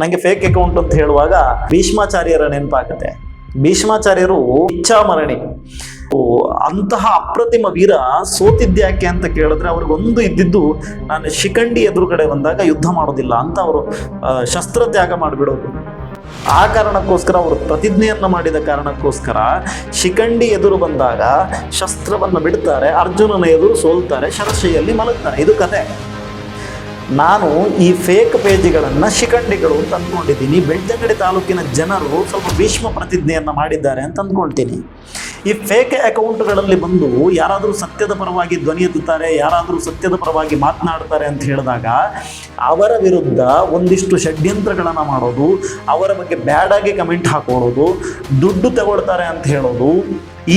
ನನಗೆ fake account ಅಂತ ಹೇಳುವಾಗ ಭೀಷ್ಮಾಚಾರ್ಯರ ನೆನಪಾಗುತ್ತೆ. ಭೀಷ್ಮಾಚಾರ್ಯರು ಇಚ್ಛಾಮರಣಿ. ಅಂತಹ ಅಪ್ರತಿಮ ವೀರ ಸೋತಿದ್ಯಾಕೆ ಅಂತ ಕೇಳಿದ್ರೆ ಅವ್ರಿಗೊಂದು ಇದ್ದಿದ್ದು ನಾನು ಶಿಖಂಡಿ ಎದುರುಗಡೆ ಬಂದಾಗ ಯುದ್ಧ ಮಾಡೋದಿಲ್ಲ ಅಂತ ಅವರು ಶಸ್ತ್ರ ತ್ಯಾಗ ಮಾಡಿಬಿಡೋದು. ಆ ಕಾರಣಕ್ಕೋಸ್ಕರ ಅವರು ಪ್ರತಿಜ್ಞೆಯನ್ನು ಮಾಡಿದ ಕಾರಣಕ್ಕೋಸ್ಕರ ಶಿಖಂಡಿ ಎದುರು ಬಂದಾಗ ಶಸ್ತ್ರವನ್ನು ಬಿಡ್ತಾರೆ, ಅರ್ಜುನನ ಎದುರು ಸೋಲ್ತಾರೆ, ಶರಶೈಯಲ್ಲಿ ಮಲಗ್ತಾರೆ. ಇದು ಕತೆ. ನಾನು ಈ ಫೇಕ್ ಪೇಜ್ಗಳನ್ನು ಶಿಖಂಡಿಗಳು ಅಂತ ಅಂದ್ಕೊಂಡಿದ್ದೀನಿ. ಬೆಳ್ತಂಗಡಿ ತಾಲೂಕಿನ ಜನರು ಸ್ವಲ್ಪ ಭೀಷ್ಮ ಪ್ರತಿಜ್ಞೆಯನ್ನು ಮಾಡಿದ್ದಾರೆ ಅಂತ ಅಂದ್ಕೊಳ್ತೀನಿ. ಈ ಫೇಕ್ ಅಕೌಂಟ್ಗಳಲ್ಲಿ ಬಂದು ಯಾರಾದರೂ ಸತ್ಯದ ಪರವಾಗಿ ಧ್ವನಿ ಎತ್ತುತ್ತಾರೆ, ಯಾರಾದರೂ ಸತ್ಯದ ಪರವಾಗಿ ಮಾತನಾಡ್ತಾರೆ ಅಂತ ಹೇಳಿದಾಗ ಅವರ ವಿರುದ್ಧ ಒಂದಿಷ್ಟು ಷಡ್ಯಂತ್ರಗಳನ್ನು ಮಾಡೋದು, ಅವರ ಬಗ್ಗೆ ಬ್ಯಾಡಾಗಿ ಕಮೆಂಟ್ ಹಾಕೊಳ್ಳೋದು ದುಡ್ಡು ತಗೊಳ್ತಾರೆ ಅಂತ ಹೇಳೋದು,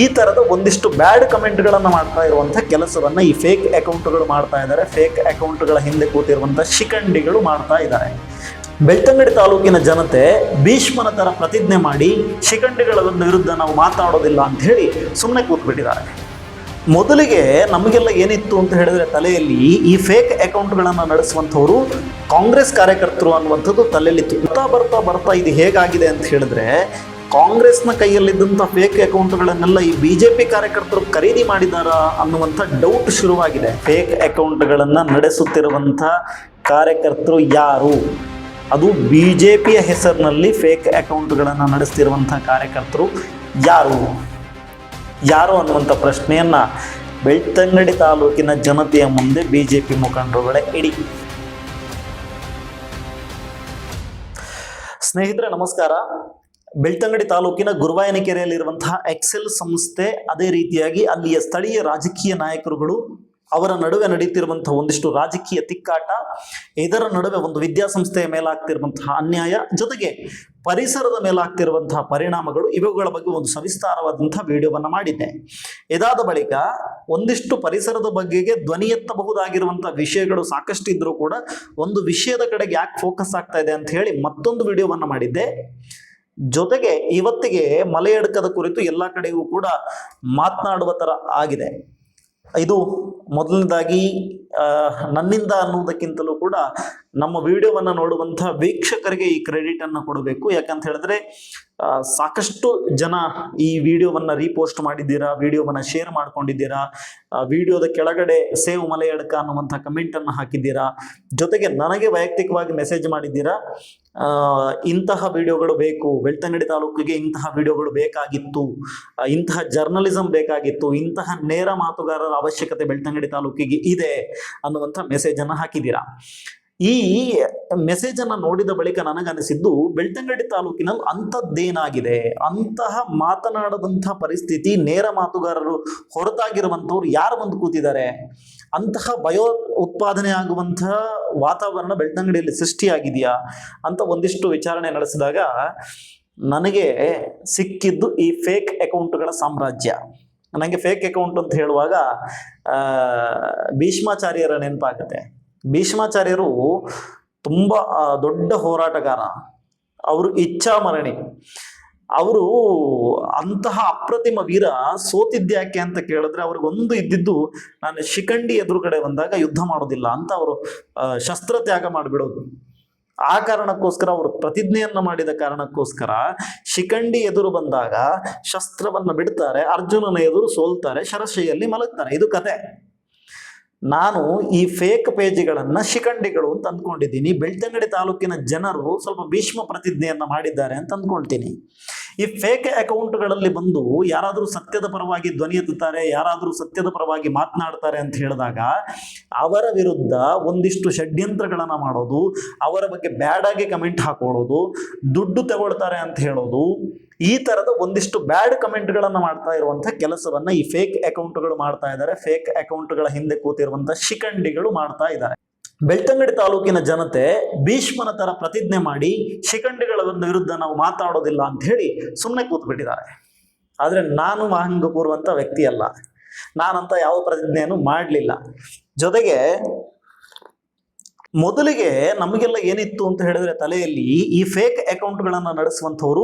ಈ ಥರದ ಒಂದಿಷ್ಟು ಬ್ಯಾಡ್ ಕಮೆಂಟ್ಗಳನ್ನು ಮಾಡ್ತಾ ಇರುವಂಥ ಕೆಲಸವನ್ನು ಈ ಫೇಕ್ ಅಕೌಂಟ್ಗಳು ಮಾಡ್ತಾ ಇದ್ದಾರೆ. ಫೇಕ್ ಅಕೌಂಟ್ಗಳ ಹಿಂದೆ ಕೂತಿರುವಂಥ ಶಿಖಂಡಿಗಳು ಮಾಡ್ತಾ ಇದ್ದಾರೆ. ಬೆಳ್ತಂಗಡಿ ತಾಲೂಕಿನ ಜನತೆ ಭೀಷ್ಮನ ಥರ ಪ್ರತಿಜ್ಞೆ ಮಾಡಿ ಶಿಖಂಡಿಗಳ ವಿರುದ್ಧ ನಾವು ಮಾತಾಡೋದಿಲ್ಲ ಅಂತ ಹೇಳಿ ಸುಮ್ಮನೆ ಕೂತ್ಬಿಟ್ಟಿದ್ದಾರೆ. ಮೊದಲಿಗೆ ನಮಗೆಲ್ಲ ಏನಿತ್ತು ಅಂತ ಹೇಳಿದ್ರೆ ತಲೆಯಲ್ಲಿ ಈ ಫೇಕ್ ಅಕೌಂಟ್ಗಳನ್ನು ನಡೆಸುವಂಥವರು ಕಾಂಗ್ರೆಸ್ ಕಾರ್ಯಕರ್ತರು ಅನ್ನುವಂಥದ್ದು ತಲೆಯಲ್ಲಿ ಬರ್ತಾ ಬರ್ತಾ ಬರ್ತಾ ಇದು ಹೇಗಾಗಿದೆ ಅಂತ ಹೇಳಿದ್ರೆ ಕಾಂಗ್ರೆಸ್ನ ಕೈಯಲ್ಲಿದ್ದಂಥ ಫೇಕ್ ಅಕೌಂಟ್ಗಳನ್ನೆಲ್ಲ ಈ ಬಿ ಜೆ ಪಿ ಕಾರ್ಯಕರ್ತರು ಖರೀದಿ ಮಾಡಿದಾರಾ ಅನ್ನುವಂಥ ಡೌಟ್ ಶುರುವಾಗಿದೆ. ಫೇಕ್ ಅಕೌಂಟ್ಗಳನ್ನು ನಡೆಸುತ್ತಿರುವಂಥ ಕಾರ್ಯಕರ್ತರು ಯಾರು? ಅದು ಬಿ ಜೆ ಪಿಯ ಹೆಸರಿನಲ್ಲಿ ಫೇಕ್ ಅಕೌಂಟ್ಗಳನ್ನು ನಡೆಸ್ತಿರುವಂಥ ಕಾರ್ಯಕರ್ತರು ಯಾರು? ಯಾರು ಅನ್ನುವಂಥ ಪ್ರಶ್ನೆಯನ್ನು ಬೆಳ್ತಂಗಡಿ ತಾಲೂಕಿನ ಜನತೆಯ ಮುಂದೆ ಬಿ ಜೆ ಪಿ ಮುಖಂಡರುಗಳೇ ಇಡಿ. ಸ್ನೇಹಿತರೆ, ನಮಸ್ಕಾರ. ಬೆಳ್ತಂಗಡಿ ತಾಲೂಕಿನ ಗುರುವಾಯನಕೆರೆಯಲ್ಲಿರುವಂತಹ ಎಕ್ಸೆಲ್ ಸಂಸ್ಥೆ ಅದೇ ರೀತಿಯಾಗಿ ಅಲ್ಲಿಯ ಸ್ಥಳೀಯ ರಾಜಕೀಯ ನಾಯಕರುಗಳು ಅವರ ನಡುವೆ ನಡೀತಿರುವಂತಹ ಒಂದಿಷ್ಟು ರಾಜಕೀಯ ತಿಕ್ಕಾಟ, ಇದರ ನಡುವೆ ಒಂದು ವಿದ್ಯಾಸಂಸ್ಥೆಯ ಮೇಲಾಗ್ತಿರುವಂತಹ ಅನ್ಯಾಯ, ಜೊತೆಗೆ ಪರಿಸರದ ಮೇಲಾಗ್ತಿರುವಂತಹ ಪರಿಣಾಮಗಳು ಇವುಗಳ ಬಗ್ಗೆ ಒಂದು ಸವಿಸ್ತಾರವಾದಂತಹ ವಿಡಿಯೋವನ್ನು ಮಾಡಿದ್ದೆ. ಇದಾದ ಬಳಿಕ ಒಂದಿಷ್ಟು ಪರಿಸರದ ಬಗ್ಗೆಗೆ ಧ್ವನಿ ಎತ್ತಬಹುದಾಗಿರುವಂತಹ ವಿಷಯಗಳು ಸಾಕಷ್ಟು ಇದ್ರೂ ಕೂಡ ಒಂದು ವಿಷಯದ ಕಡೆಗೆ ಯಾಕೆ ಫೋಕಸ್ ಆಗ್ತಾ ಇದೆ ಅಂತ ಹೇಳಿ ಮತ್ತೊಂದು ವಿಡಿಯೋವನ್ನು ಮಾಡಿದ್ದೆ. ಜೊತೆಗೆ ಇವತ್ತಿಗೆ ಮಲೆಯಡ್ಕದ ಕುರಿತು ಎಲ್ಲ ಕಡೆಯೂ ಕೂಡ ಮಾತನಾಡುವ ಥರ ಆಗಿದೆ. ಇದು ಮೊದಲನೇದಾಗಿ ನನ್ನಿಂದ ಅನ್ನುವುದಕ್ಕಿಂತಲೂ ಕೂಡ ನಮ್ಮ ವಿಡಿಯೋವನ್ನು ನೋಡುವಂಥ ವೀಕ್ಷಕರಿಗೆ ಈ ಕ್ರೆಡಿಟನ್ನು ಕೊಡಬೇಕು. ಯಾಕಂತ ಹೇಳಿದ್ರೆ ಸಾಕಷ್ಟು ಜನ ಈ ವಿಡಿಯೋವನ್ನು ರೀಪೋಸ್ಟ್ ಮಾಡಿದ್ದೀರಾ, ವಿಡಿಯೋವನ್ನು ಶೇರ್ ಮಾಡ್ಕೊಂಡಿದ್ದೀರಾ ವಿಡಿಯೋದ ಕೆಳಗಡೆ ಸೇವ್ ಮಲೆಯಡ್ಕ ಅನ್ನುವಂಥ ಕಮೆಂಟನ್ನು ಹಾಕಿದ್ದೀರಾ, ಜೊತೆಗೆ ನನಗೆ ವೈಯಕ್ತಿಕವಾಗಿ ಮೆಸೇಜ್ ಮಾಡಿದ್ದೀರಾ ಇಂತಹ ವಿಡಿಯೋಗಳು ಬೇಕು, ಬೆಳ್ತಂಗಡಿ ತಾಲೂಕಿಗೆ ಇಂತಹ ವಿಡಿಯೋಗಳು ಬೇಕಾಗಿತ್ತು ಇಂತಹ ಜರ್ನಲಿಸಂ ಬೇಕಾಗಿತ್ತು, ಇಂತಹ ನೇರ ಮಾತುಗಾರರ ಅವಶ್ಯಕತೆ ಬೆಳ್ತಂಗಡಿ ತಾಲೂಕಿಗೆ ಇದೆ ಅನ್ನುವಂಥ ಮೆಸೇಜನ್ನು ಹಾಕಿದ್ದೀರಾ. ಈ ಮೆಸೇಜ್ ಅನ್ನ ನೋಡಿದ ಬಳಿಕ ನನಗನಿಸಿದ್ದು ಬೆಳ್ತಂಗಡಿ ತಾಲೂಕಿನಲ್ಲಿ ಅಂಥದ್ದೇನಾಗಿದೆ? ಅಂತಹ ಮಾತನಾಡದಂಥ ಪರಿಸ್ಥಿತಿ, ನೇರ ಮಾತುಗಾರರು ಹೊರತಾಗಿರುವಂಥವ್ರು ಯಾರು ಬಂದು ಕೂತಿದ್ದಾರೆ? ಅಂತಹ ಭಯೋ ಉತ್ಪಾದನೆ ಆಗುವಂತಹ ವಾತಾವರಣ ಬೆಳ್ತಂಗಡಿಯಲ್ಲಿ ಸೃಷ್ಟಿಯಾಗಿದೆಯಾ? ಅಂತ ಒಂದಿಷ್ಟು ವಿಚಾರಣೆ ನಡೆಸಿದಾಗ, ನನಗೆ ಸಿಕ್ಕಿದ್ದು ಈ ಫೇಕ್ ಅಕೌಂಟ್ಗಳ ಸಾಮ್ರಾಜ್ಯ. ನನಗೆ ಫೇಕ್ ಅಕೌಂಟ್ ಅಂತ ಹೇಳುವಾಗ ಭೀಷ್ಮಾಚಾರ್ಯರ ನೆನಪಾಗುತ್ತೆ. ಭೀಷ್ಮಾಚಾರ್ಯರು ತುಂಬ ದೊಡ್ಡ ಹೋರಾಟಗಾರ. ಅವರು ಇಚ್ಛಾಮರಣಿ. ಅವರು ಅಂತಹ ಅಪ್ರತಿಮ ವೀರ ಸೋತಿದ್ಯಾಕೆ ಅಂತ ಕೇಳಿದ್ರೆ ಅವ್ರಿಗೊಂದು ಇದ್ದಿದ್ದು ನಾನು ಶಿಖಂಡಿ ಎದುರುಗಡೆ ಬಂದಾಗ ಯುದ್ಧ ಮಾಡೋದಿಲ್ಲ ಅಂತ ಅವರು ಶಸ್ತ್ರ ತ್ಯಾಗ ಮಾಡಿಬಿಡೋದು. ಆ ಕಾರಣಕ್ಕೋಸ್ಕರ ಅವರು ಪ್ರತಿಜ್ಞೆಯನ್ನು ಮಾಡಿದ ಕಾರಣಕ್ಕೋಸ್ಕರ ಶಿಖಂಡಿ ಎದುರು ಬಂದಾಗ ಶಸ್ತ್ರವನ್ನು ಬಿಡ್ತಾರೆ, ಅರ್ಜುನನ ಎದುರು ಸೋಲ್ತಾರೆ, ಶರಶೈಯಲ್ಲಿ ಮಲಗ್ತಾರೆ. ಇದು ಕತೆ. ನಾನು ಈ ಫೇಕ್ ಪೇಜ್ಗಳನ್ನು ಶಿಖಂಡಿಗಳು ಅಂತ ಅಂದ್ಕೊಂಡಿದ್ದೀನಿ. ಬೆಳ್ತಂಗಡಿ ತಾಲೂಕಿನ ಜನರು ಸ್ವಲ್ಪ ಭೀಷ್ಮ ಪ್ರತಿಜ್ಞೆಯನ್ನು ಮಾಡಿದ್ದಾರೆ ಅಂತ ಅಂದ್ಕೊಳ್ತೀನಿ. ಈ ಫೇಕ್ ಅಕೌಂಟ್ಗಳಲ್ಲಿ ಬಂದು ಯಾರಾದರೂ ಸತ್ಯದ ಪರವಾಗಿ ಧ್ವನಿ ಎತ್ತುತ್ತಾರೆ, ಯಾರಾದರೂ ಸತ್ಯದ ಪರವಾಗಿ ಮಾತನಾಡ್ತಾರೆ ಅಂತ ಹೇಳಿದಾಗ ಅವರ ವಿರುದ್ಧ ಒಂದಿಷ್ಟು ಷಡ್ಯಂತ್ರಗಳನ್ನು ಮಾಡೋದು, ಅವರ ಬಗ್ಗೆ ಬ್ಯಾಡಾಗಿ ಕಮೆಂಟ್ ಹಾಕೊಳ್ಳೋದು ದುಡ್ಡು ತಗೊಳ್ತಾರೆ ಅಂತ ಹೇಳೋದು, ಈ ತರದ ಒಂದಿಷ್ಟು ಬ್ಯಾಡ್ ಕಮೆಂಟ್ಗಳನ್ನು ಮಾಡ್ತಾ ಇರುವಂತಹ ಕೆಲಸವನ್ನ ಈ ಫೇಕ್ ಅಕೌಂಟ್ಗಳು ಮಾಡ್ತಾ ಇದ್ದಾರೆ. ಫೇಕ್ ಅಕೌಂಟ್ಗಳ ಹಿಂದೆ ಕೂತಿರುವಂತಹ ಶಿಖಂಡಿಗಳು ಮಾಡ್ತಾ ಇದ್ದಾರೆ. ಬೆಳ್ತಂಗಡಿ ತಾಲೂಕಿನ ಜನತೆ ಭೀಷ್ಮನ ತರ ಪ್ರತಿಜ್ಞೆ ಮಾಡಿ ಶಿಖಂಡಿಗಳ ವಿರುದ್ಧ ನಾವು ಮಾತಾಡೋದಿಲ್ಲ ಅಂತ ಹೇಳಿ ಸುಮ್ಮನೆ ಕೂತ್ಬಿಟ್ಟಿದ್ದಾರೆ. ಆದರೆ ನಾನು ಮಹಂಗ ಕೂರುವಂಥ ವ್ಯಕ್ತಿ ಅಲ್ಲ. ನಾನಂತ ಯಾವ ಪ್ರತಿಜ್ಞೆಯನ್ನು ಮಾಡಲಿಲ್ಲ. ಜೊತೆಗೆ ಮೊದಲಿಗೆ ನಮಗೆಲ್ಲ ಏನಿತ್ತು ಅಂತ ಹೇಳಿದ್ರೆ ತಲೆಯಲ್ಲಿ ಈ ಫೇಕ್ ಅಕೌಂಟ್ಗಳನ್ನು ನಡೆಸುವಂಥವ್ರು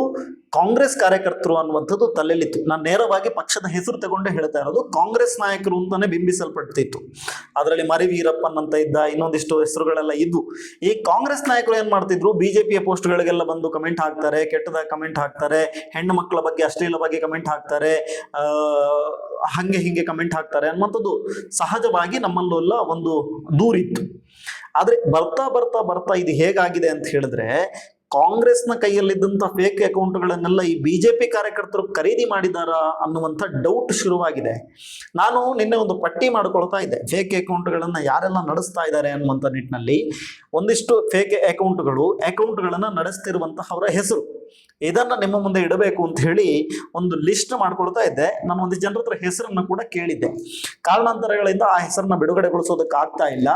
ಕಾಂಗ್ರೆಸ್ ಕಾರ್ಯಕರ್ತರು ಅನ್ನುವಂಥದ್ದು ತಲೆಯಲ್ಲಿತ್ತು. ನಾನು ನೇರವಾಗಿ ಪಕ್ಷದ ಹೆಸರು ತಗೊಂಡೇ ಹೇಳ್ತಾ ಇರೋದು ಕಾಂಗ್ರೆಸ್ ನಾಯಕರು ಅಂತಾನೆ ಬಿಂಬಿಸಲ್ಪಡ್ತಿತ್ತು. ಅದರಲ್ಲಿ ಮರಿ ಅಂತ ಇದ್ದ ಇನ್ನೊಂದಿಷ್ಟು ಹೆಸರುಗಳೆಲ್ಲ ಇದ್ವು. ಈ ಕಾಂಗ್ರೆಸ್ ನಾಯಕರು ಏನ್ ಮಾಡ್ತಿದ್ರು? ಬಿಜೆಪಿಯ ಪೋಸ್ಟ್ಗಳಿಗೆಲ್ಲ ಬಂದು ಕಮೆಂಟ್ ಹಾಕ್ತಾರೆ, ಕೆಟ್ಟದಾಗ ಕಮೆಂಟ್ ಹಾಕ್ತಾರೆ, ಹೆಣ್ಣು ಮಕ್ಕಳ ಬಗ್ಗೆ ಅಶ್ಲೀಲವಾಗಿ ಕಮೆಂಟ್ ಹಾಕ್ತಾರೆ ಹಂಗೆ ಹಿಂಗೆ ಕಮೆಂಟ್ ಹಾಕ್ತಾರೆ ಅನ್ನುವಂಥದ್ದು ಸಹಜವಾಗಿ ನಮ್ಮಲ್ಲೂ ಒಂದು ದೂರಿತ್ತು. ಆದ್ರೆ ಬರ್ತಾ ಬರ್ತಾ ಬರ್ತಾ ಇದು ಹೇಗಾಗಿದೆ ಅಂತ ಹೇಳಿದ್ರೆ ಕಾಂಗ್ರೆಸ್ನ ಕೈಯಲ್ಲಿದ್ದಂಥ ಫೇಕ್ ಅಕೌಂಟ್ಗಳನ್ನೆಲ್ಲ ಈ ಬಿಜೆಪಿ ಕಾರ್ಯಕರ್ತರು ಖರೀದಿ ಮಾಡಿದಾರ ಅನ್ನುವಂಥ ಡೌಟ್ ಶುರುವಾಗಿದೆ. ನಾನು ನಿನ್ನೆ ಒಂದು ಪಟ್ಟಿ ಮಾಡ್ಕೊಳ್ತಾ ಇದ್ದೆ. ಫೇಕ್ ಅಕೌಂಟ್ಗಳನ್ನು ಯಾರೆಲ್ಲ ನಡೆಸ್ತಾ ಇದ್ದಾರೆ ಅನ್ನುವಂಥ ನಿಟ್ಟಿನಲ್ಲಿ ಒಂದಿಷ್ಟು ಫೇಕ್ ಅಕೌಂಟ್ಗಳು ಅಕೌಂಟ್ಗಳನ್ನ ನಡೆಸ್ತಿರುವಂತಹ ಅವರ ಹೆಸರು. ಇದನ್ನ ನಿಮ್ಮ ಮುಂದೆ ಇಡಬೇಕು ಅಂತ ಹೇಳಿ ಒಂದು ಲಿಸ್ಟ್ ಮಾಡ್ಕೊಳ್ತಾ ಇದ್ದೆ. ನಾನು ಒಂದು ಜನರ ಹತ್ರ ಹೆಸರನ್ನ ಕೂಡ ಕೇಳಿದ್ದೆ. ಕಾರಣಾಂತರಗಳಿಂದ ಆ ಹೆಸರನ್ನ ಬಿಡುಗಡೆಗೊಳಿಸೋದಕ್ಕೆ ಆಗ್ತಾ ಇಲ್ಲ.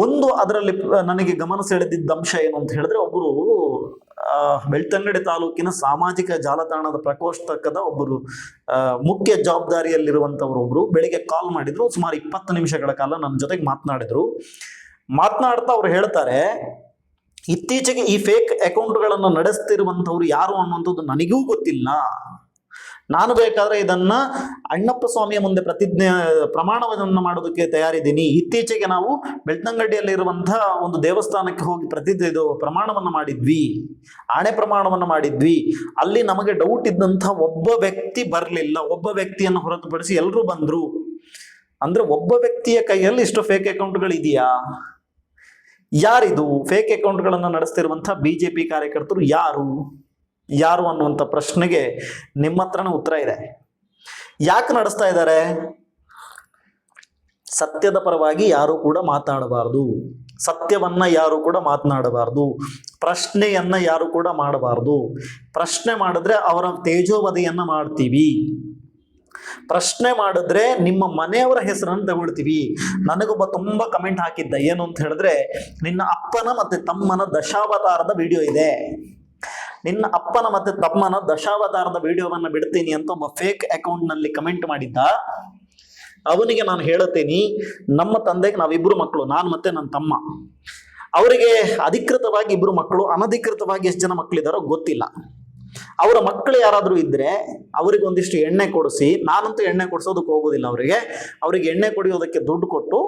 ಒಂದು ಅದರಲ್ಲಿ ನನಗೆ ಗಮನ ಸೆಳೆದಿದ್ದ ಅಂಶ ಏನು ಅಂತ ಹೇಳಿದ್ರೆ ಒಬ್ಬರು ಬೆಳ್ತಂಗಡಿ ತಾಲೂಕಿನ ಸಾಮಾಜಿಕ ಜಾಲತಾಣದ ಪ್ರಕೋಷ್ಠಕದ ಒಬ್ಬರು ಮುಖ್ಯ ಜವಾಬ್ದಾರಿಯಲ್ಲಿರುವಂಥವ್ರು ಒಬ್ರು ಬೆಳಿಗ್ಗೆ ಕಾಲ್ ಮಾಡಿದ್ರು, ಸುಮಾರು ಇಪ್ಪತ್ತು ನಿಮಿಷಗಳ ಕಾಲ ನನ್ನ ಜೊತೆಗೆ ಮಾತನಾಡಿದ್ರು. ಮಾತನಾಡ್ತಾ ಅವ್ರು ಹೇಳ್ತಾರೆ, ಇತ್ತೀಚೆಗೆ ಈ ಫೇಕ್ ಅಕೌಂಟ್ಗಳನ್ನು ನಡೆಸ್ತಿರುವಂಥವ್ರು ಯಾರು ಅನ್ನುವಂಥದ್ದು ನನಗೂ ಗೊತ್ತಿಲ್ಲ. ನಾನು ಬೇಕಾದ್ರೆ ಇದನ್ನ ಅಣ್ಣಪ್ಪ ಸ್ವಾಮಿಯ ಮುಂದೆ ಪ್ರತಿಜ್ಞೆ, ಪ್ರಮಾಣವನ್ನು ಮಾಡೋದಕ್ಕೆ ತಯಾರಿದ್ದೀನಿ. ಇತ್ತೀಚೆಗೆ ನಾವು ಬೆಳ್ತಂಗಡಿಯಲ್ಲಿರುವಂತಹ ಒಂದು ದೇವಸ್ಥಾನಕ್ಕೆ ಹೋಗಿ ಪ್ರತಿ ಇದು ಪ್ರಮಾಣವನ್ನು ಮಾಡಿದ್ವಿ. ಆಣೆ ಪ್ರಮಾಣವನ್ನು ಮಾಡಿದ್ವಿ. ಅಲ್ಲಿ ನಮಗೆ ಡೌಟ್ ಇದ್ದಂತಹ ಒಬ್ಬ ವ್ಯಕ್ತಿ ಬರಲಿಲ್ಲ. ಒಬ್ಬ ವ್ಯಕ್ತಿಯನ್ನು ಹೊರತುಪಡಿಸಿ ಎಲ್ಲರೂ ಬಂದ್ರು. ಅಂದ್ರೆ ಒಬ್ಬ ವ್ಯಕ್ತಿಯ ಕೈಯಲ್ಲಿ ಇಷ್ಟು ಫೇಕ್ ಅಕೌಂಟ್ಗಳು ಇದೆಯಾ ಯಾರಿದು? ಫೇಕ್ ಅಕೌಂಟ್ಗಳನ್ನು ನಡೆಸ್ತಿರುವಂತಹ ಬಿಜೆಪಿ ಕಾರ್ಯಕರ್ತರು ಯಾರು? ಯಾರು ಅನ್ನುವಂಥ ಪ್ರಶ್ನೆಗೆ ನಿಮ್ಮ ಹತ್ರನೇ ಉತ್ತರ ಇದೆ. ಯಾಕೆ ನಡೆಸ್ತಾ ಇದ್ದಾರೆ? ಸತ್ಯದ ಪರವಾಗಿ ಯಾರು ಕೂಡ ಮಾತಾಡಬಾರದು. ಸತ್ಯವನ್ನ ಯಾರು ಕೂಡ ಮಾತನಾಡಬಾರ್ದು. ಪ್ರಶ್ನೆಯನ್ನ ಯಾರು ಕೂಡ ಮಾಡಬಾರ್ದು. ಪ್ರಶ್ನೆ ಮಾಡಿದ್ರೆ ಅವರ ತೇಜೋವಧೆಯನ್ನ ಮಾಡ್ತೀವಿ. ಪ್ರಶ್ನೆ ಮಾಡಿದ್ರೆ ನಿಮ್ಮ ಮನೆಯವರ ಹೆಸರನ್ನು ತಗೊಳ್ತೀವಿ. ನನಗೊಬ್ಬ ತುಂಬಾ ಕಮೆಂಟ್ ಹಾಕಿದ್ದ. ಏನು ಅಂತ ಹೇಳಿದ್ರೆ, ನಿನ್ನ ಅಪ್ಪನ ಮತ್ತೆ ತಮ್ಮನ ದಶಾವತಾರದ ವಿಡಿಯೋ ಇದೆ. ನಿನ್ನ ಅಪ್ಪನ ಮತ್ತೆ ತಮ್ಮನ ದಶಾವತಾರದ ವಿಡಿಯೋವನ್ನ ಬಿಡ್ತೀನಿ ಅಂತ ಒಬ್ಬ ಫೇಕ್ ಅಕೌಂಟ್ನಲ್ಲಿ ಕಮೆಂಟ್ ಮಾಡಿದ್ದ. ಅವನಿಗೆ ನಾನು ಹೇಳುತ್ತೇನೆ, ನಮ್ಮ ತಂದೆಗೆ ನಾವಿಬ್ರು ಮಕ್ಕಳು, ನಾನು ಮತ್ತೆ ನನ್ನ ತಮ್ಮ. ಅವರಿಗೆ ಅಧಿಕೃತವಾಗಿ ಇಬ್ರು ಮಕ್ಕಳು, ಅನಧಿಕೃತವಾಗಿ ಎಷ್ಟು ಜನ ಮಕ್ಕಳಿದ್ದಾರೋ ಗೊತ್ತಿಲ್ಲ. ಅವರ ಮಕ್ಕಳು ಯಾರಾದರೂ ಇದ್ರೆ ಅವರಿಗೆ ಒಂದಿಷ್ಟು ಎಣ್ಣೆ ಕೊಡಿಸಿ, ನಾನಂತೂ ಎಣ್ಣೆ ಕೊಡಿಸೋದಕ್ಕೆ ಹೋಗೋದಿಲ್ಲ ಅವರಿಗೆ. ಅವರಿಗೆ ಎಣ್ಣೆ ಕುಡಿಯೋದಕ್ಕೆ ದುಡ್ಡು ಕೊಟ್ಟು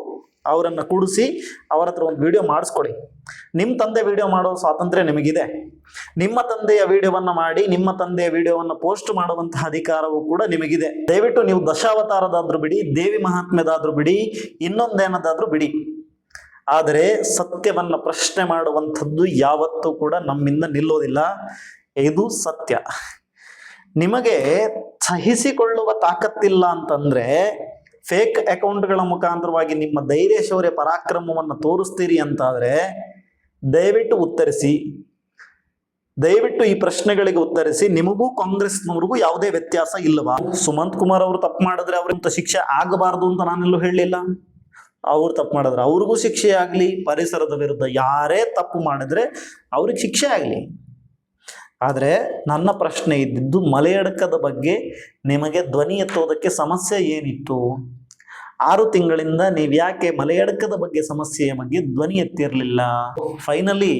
ಅವರನ್ನು ಕುಡಿಸಿ ಅವರ ಹತ್ರ ಒಂದು ವಿಡಿಯೋ ಮಾಡಿಸ್ಕೊಡಿ. ನಿಮ್ಮ ತಂದೆ ವಿಡಿಯೋ ಮಾಡೋ ಸ್ವಾತಂತ್ರ್ಯ ನಿಮಗಿದೆ. ನಿಮ್ಮ ತಂದೆಯ ವಿಡಿಯೋವನ್ನು ಮಾಡಿ, ನಿಮ್ಮ ತಂದೆಯ ವಿಡಿಯೋವನ್ನು ಪೋಸ್ಟ್ ಮಾಡುವಂತಹ ಅಧಿಕಾರವೂ ಕೂಡ ನಿಮಗಿದೆ. ದಯವಿಟ್ಟು ನೀವು ದಶಾವತಾರದಾದ್ರೂ ಬಿಡಿ, ದೇವಿ ಮಹಾತ್ಮ್ಯದಾದ್ರೂ ಬಿಡಿ, ಇನ್ನೊಂದೇನದಾದ್ರೂ ಬಿಡಿ. ಆದರೆ ಸತ್ಯವನ್ನು ಪ್ರಶ್ನೆ ಮಾಡುವಂಥದ್ದು ಯಾವತ್ತೂ ಕೂಡ ನಮ್ಮಿಂದ ನಿಲ್ಲೋದಿಲ್ಲ. ಇದು ಸತ್ಯ. ನಿಮಗೆ ಸಹಿಸಿಕೊಳ್ಳುವ ತಾಕತ್ತಿಲ್ಲ ಅಂತಂದ್ರೆ ಫೇಕ್ ಅಕೌಂಟ್ಗಳ ಮುಖಾಂತರವಾಗಿ ನಿಮ್ಮ ಧೈರ್ಯ ಶೌರ್ಯ ಪರಾಕ್ರಮವನ್ನು ತೋರಿಸ್ತೀರಿ ಅಂತಾದ್ರೆ ದಯವಿಟ್ಟು ಉತ್ತರಿಸಿ, ದಯವಿಟ್ಟು ಈ ಪ್ರಶ್ನೆಗಳಿಗೆ ಉತ್ತರಿಸಿ. ನಿಮಗೂ ಕಾಂಗ್ರೆಸ್ನವ್ರಿಗೂ ಯಾವುದೇ ವ್ಯತ್ಯಾಸ ಇಲ್ಲವಾ? ಸುಮಂತ್ ಕುಮಾರ್ ಅವರು ತಪ್ಪು ಮಾಡಿದ್ರೆ ಅವ್ರಂತ ಶಿಕ್ಷೆ ಆಗಬಾರ್ದು ಅಂತ ನಾನೆಲ್ಲೂ ಹೇಳಲಿಲ್ಲ. ಅವರು ತಪ್ಪು ಮಾಡಿದ್ರೆ ಅವ್ರಿಗೂ ಶಿಕ್ಷೆ ಆಗಲಿ, ಪರಿಸರದ ವಿರುದ್ಧ ಯಾರೇ ತಪ್ಪು ಮಾಡಿದ್ರೆ ಅವ್ರಿಗೆ ಶಿಕ್ಷೆ ಆಗಲಿ. ಆದರೆ ನನ್ನ ಪ್ರಶ್ನೆ ಇದ್ದಿದ್ದು ಮಲೆಯಡಕದ ಬಗ್ಗೆ ನಿಮಗೆ ಧ್ವನಿ ಎತ್ತೋದಕ್ಕೆ ಸಮಸ್ಯೆ ಏನಿತ್ತು? ಆರು ತಿಂಗಳಿಂದ ನೀವು ಯಾಕೆ ಮಲೆಯಡಕದ ಬಗ್ಗೆ ಸಮಸ್ಯೆಯ ಬಗ್ಗೆ ಧ್ವನಿ ಎತ್ತಿರಲಿಲ್ಲ? ಫೈನಲಿ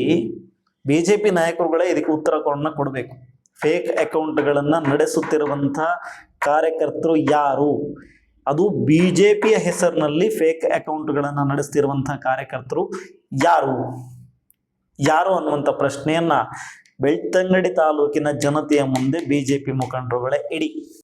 ಬಿ ಜೆ ಪಿ ನಾಯಕರುಗಳೇ ಇದಕ್ಕೆ ಉತ್ತರವನ್ನು ಕೊಡಬೇಕು. ಫೇಕ್ ಅಕೌಂಟ್ಗಳನ್ನು ನಡೆಸುತ್ತಿರುವಂಥ ಕಾರ್ಯಕರ್ತರು ಯಾರು? ಅದು ಬಿ ಜೆ ಪಿಯ ಹೆಸರಿನಲ್ಲಿ ಫೇಕ್ ಅಕೌಂಟ್ಗಳನ್ನು ನಡೆಸ್ತಿರುವಂಥ ಕಾರ್ಯಕರ್ತರು ಯಾರು? ಯಾರು ಅನ್ನುವಂಥ ಪ್ರಶ್ನೆಯನ್ನು ಬೆಳ್ತಂಗಡಿ ತಾಲೂಕಿನ ಜನತೆಯ ಮುಂದೆ ಬಿ ಜೆ ಪಿ ಮುಖಂಡರುಗಳೇ ಇಡಿ.